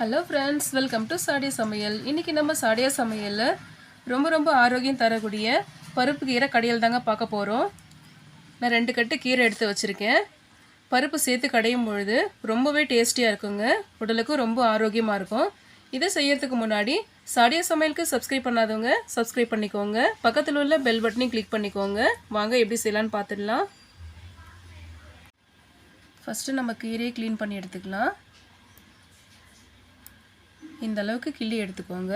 Hello friends welcome to Sadia சமையல் இன்றைக்கி நம்ம சாடியா சமையலில் ரொம்ப ரொம்ப ஆரோக்கியம் தரக்கூடிய பருப்பு கீரை கடையில் தாங்க பார்க்க போகிறோம் நான் ரெண்டு கட்டு கீரை எடுத்து வச்சுருக்கேன். பருப்பு சேர்த்து கடையும் பொழுது ரொம்பவே டேஸ்டியாக இருக்குங்க. உடலுக்கும் ரொம்ப ஆரோக்கியமாக இருக்கும். இதை செய்யறதுக்கு முன்னாடி சாடியா சமையலுக்கு சப்ஸ்கிரைப் பண்ணாதவங்க சப்ஸ்கிரைப் பண்ணிக்கோங்க. பக்கத்தில் உள்ள பெல் பட்டனையும் கிளிக் பண்ணிக்கோங்க. வாங்க எப்படி செய்யலான்னு பார்த்துடலாம். ஃபஸ்ட்டு நம்ம கீரையை க்ளீன் பண்ணி எடுத்துக்கலாம். இந்த அளவுக்கு கிள்ளி எடுத்துக்கோங்க.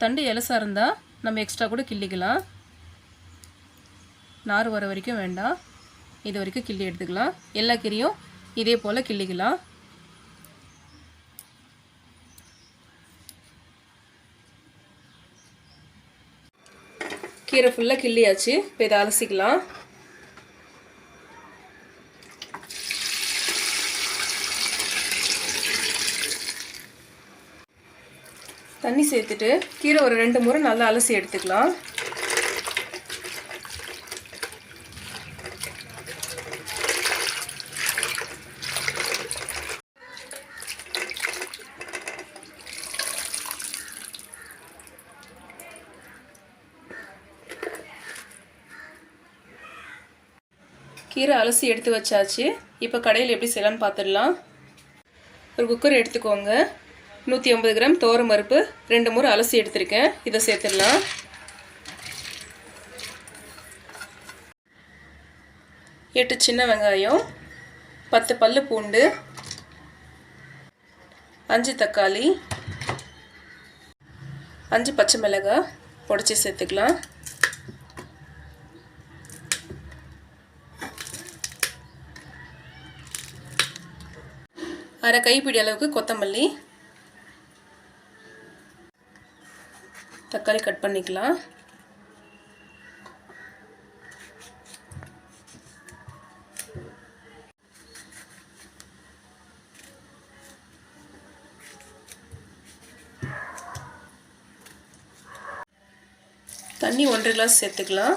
தண்டு எலசாக இருந்தால் நம்ம எக்ஸ்ட்ரா கூட கிள்ளிக்கலாம். நார் வர வரைக்கும் வேண்டாம். இது வரைக்கும் கிள்ளி எடுத்துக்கலாம். எல்லா கீரையும் இதே போல் கிள்ளிக்கலாம். கீரை ஃபுல்லாக கிள்ளியாச்சு. இப்போ இதை அலசிக்கலாம். தண்ணி சேர்த்துட்டு கீரை ஒரு ரெண்டு முறை நல்லா அலசி எடுத்துக்கலாம். கீரை அலசி எடுத்து வச்சாச்சு. இப்போ கடையில் எப்படி செய்யலாம்னு பார்த்துடலாம் ஒரு குக்கர் எடுத்துக்கோங்க. நூற்றி ஐம்பது கிராம் தோரம் பருப்பு ரெண்டு முறை அலசி எடுத்திருக்கேன். இதை சேர்த்துடலாம். எட்டு சின்ன வெங்காயம் பத்து பல் பூண்டு அஞ்சு தக்காளி அஞ்சு பச்சை மிளகாய் உடச்சி சேர்த்துக்கலாம். அரை கைப்பிடி அளவுக்கு கொத்தமல்லி தக்காளி கட் பண்ணிக்கலாம். தண்ணி ஒன்றரை கிளாஸ் சேர்த்துக்கலாம்.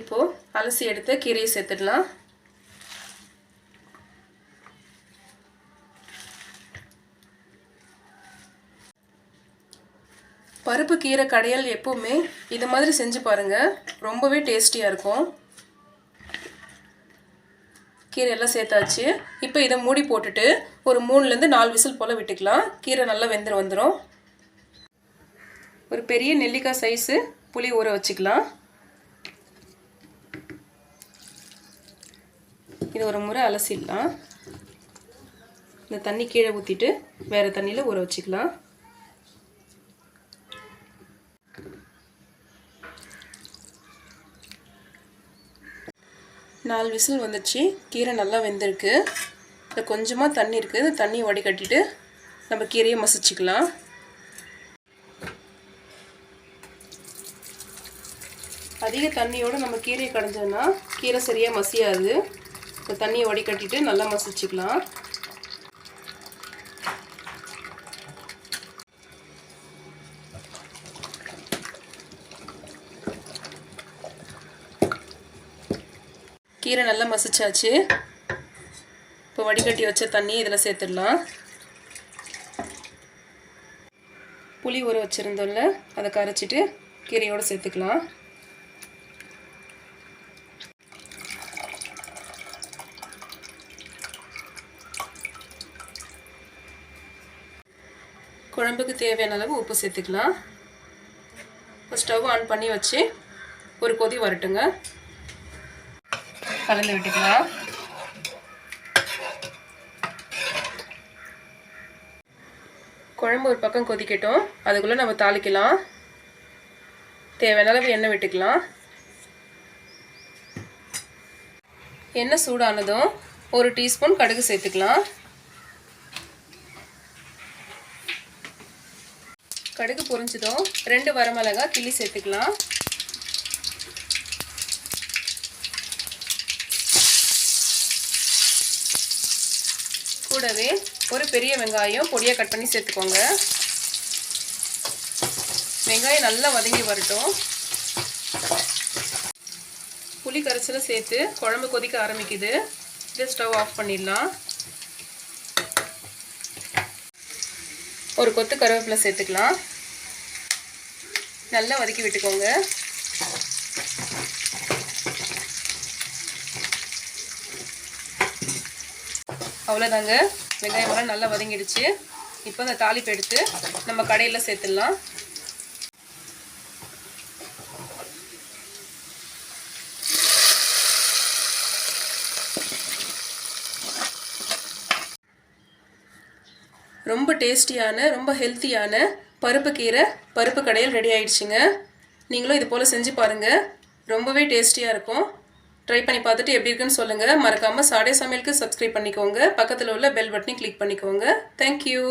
இப்போது அலசி எடுத்து கீரையை சேர்த்துடலாம் பருப்பு கீரை கடையல் எப்போவுமே இது மாதிரி செஞ்சு பாருங்கள் ரொம்பவே டேஸ்டியாக இருக்கும். கீரை எல்லாம் சேர்த்தாச்சு. இப்போ இதை மூடி போட்டுட்டு ஒரு மூணுலேருந்து நாலு விசில் போல் விட்டுக்கலாம். கீரை நல்லா வெந்துரு வந்துடும் ஒரு பெரிய நெல்லிக்காய் சைஸு புளி ஊற வச்சுக்கலாம். இது ஒரு முறை அலசிடலாம். இந்த தண்ணி கீழே ஊற்றிட்டு வேறு தண்ணியில் ஊற வச்சுக்கலாம். நாலு விசில் வந்துச்சு. கீரை நல்லா வெந்திருக்கு. இதில் கொஞ்சமாக தண்ணி இருக்குது இந்த தண்ணியை வடிகட்டிட்டு நம்ம கீரையை மசிச்சுக்கலாம். அதிக தண்ணியோடு நம்ம கீரையை கடைஞ்சோன்னா கீரை சரியாக மசியாது. இந்த தண்ணியை வடிகட்டிட்டு நல்லா மசிச்சுக்கலாம். கீரை நல்லா மசிச்சாச்சு. இப்போ வடிகட்டி வச்ச தண்ணி இதில் சேர்த்துடலாம். புளி ஊற வச்சுருந்தோம்ல அதை கரைச்சிட்டு கீரையோடு சேர்த்துக்கலாம். குழம்புக்கு தேவையான அளவு உப்பு சேர்த்துக்கலாம். இப்போ ஸ்டவ் ஆன் பண்ணி வச்சு ஒரு கொதி வரட்டுங்க. கலந்து விட்டுக்கலாம். குழம்பு ஒரு பக்கம் கொதிக்கட்டும். அதுக்குள்ளே நம்ம தாளிக்கலாம். தேவையான அளவு எண்ணெய் விட்டுக்கலாம். எண்ணெய் சூடானதும் ஒரு டீஸ்பூன் கடுகு சேர்த்துக்கலாம். கடுகு பொரிஞ்சதும் ரெண்டு வரமிளகா கிள்ளி சேர்த்துக்கலாம். கூடவே ஒரு பெரிய வெங்காயம் பொடியாக கட் பண்ணி சேர்த்துக்கோங்க. வெங்காயம் நல்லா வதங்கி வரட்டும். புளி கரைச்சலை சேர்த்து குழம்பு கொதிக்க ஆரம்பிக்குது. இதை ஸ்டவ் ஆஃப் பண்ணிடலாம். ஒரு கொத்து கருவேப்பிலை சேர்த்துக்கலாம். நல்லா வதக்கி விட்டுக்கோங்க. அவ்வளோதாங்க வெங்காயமெல்லாம் நல்லா வதங்கிடுச்சு. இப்போ இந்த தாளிப்பு எடுத்து நம்ம கடையில் சேர்த்துடலாம். ரொம்ப டேஸ்டியான ரொம்ப ஹெல்த்தியான பருப்பு கீரை பருப்பு கடையில் ரெடி ஆயிடுச்சுங்க. நீங்களும் இது போல் செஞ்சு பாருங்கள் ரொம்பவே டேஸ்டியாக இருக்கும். ட்ரை பண்ணி பார்த்துட்டு எப்படி இருக்குன்னு சொல்லுங்கள் மறக்காமல் சாடே சமையலுக்கு சப்ஸ்கிரைப் பண்ணிக்கோங்க. பக்கத்தில் உள்ள பெல் பட்டனையும் கிளிக் பண்ணிக்கோங்க. தேங்க்யூ